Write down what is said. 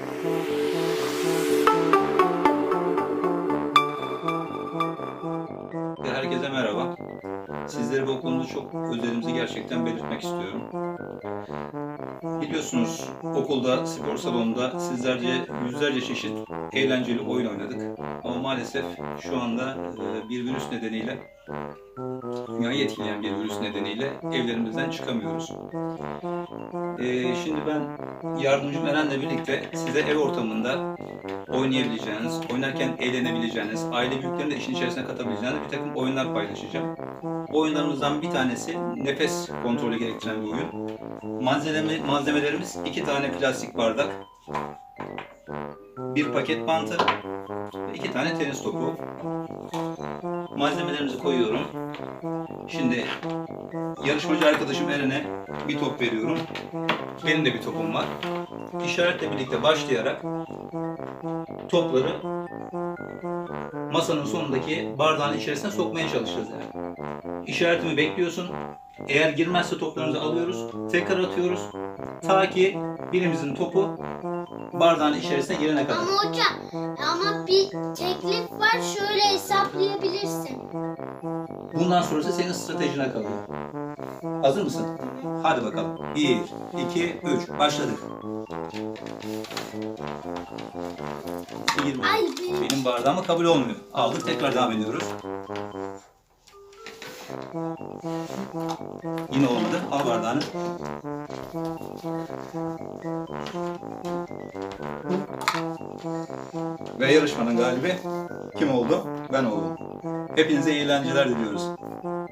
Música Herkese merhaba. Sizleri bu okulumda çok özlediğimizi gerçekten belirtmek istiyorum. Biliyorsunuz okulda, spor salonunda sizlerce yüzlerce çeşit eğlenceli oyun oynadık. Ama maalesef şu anda e, bir virüs nedeniyle, dünyayı etkileyen bir virüs nedeniyle evlerimizden çıkamıyoruz. E, Şimdi ben yardımcım Eren'le birlikte size ev ortamında oynayabileceğiniz, oynarken eğlenebileceğiniz, aile büyüklerini de işin içerisine katabileceğiniz bir takım oyunlar paylaşacağım. Bu oyunlarımızdan bir tanesi nefes kontrolü gerektiren bir oyun. Malzeme, malzemelerimiz iki tane plastik bardak, bir paket bantı ve iki tane tenis topu. Malzemelerimizi koyuyorum. Şimdi yarışmacı arkadaşım Eren'e bir top veriyorum. Benim de bir topum var. İşaretle birlikte başlayarak topları masanın sonundaki bardağın içerisine sokmaya çalışacağız yani. İşaretimi bekliyorsun. Eğer girmezse toplarımızı alıyoruz. Tekrar atıyoruz. Ta ki birimizin topu bardağın içerisine girene kadar. Ama hocam ama bir teklif var şöyle hesaplayabilirsin. Bundan sonrası senin stratejine kalıyor. Hazır mısın? Hadi bakalım. 1, 2, 3. Başladık. Girme. Ay benim. Benim bardağıma kabul olmuyor. Aldık tekrar devam ediyoruz. Yine olmadı. Al bardağını. Ve yarışmanın galibi kim oldu? Ben oldum. Hepinize eğlenceler diliyoruz.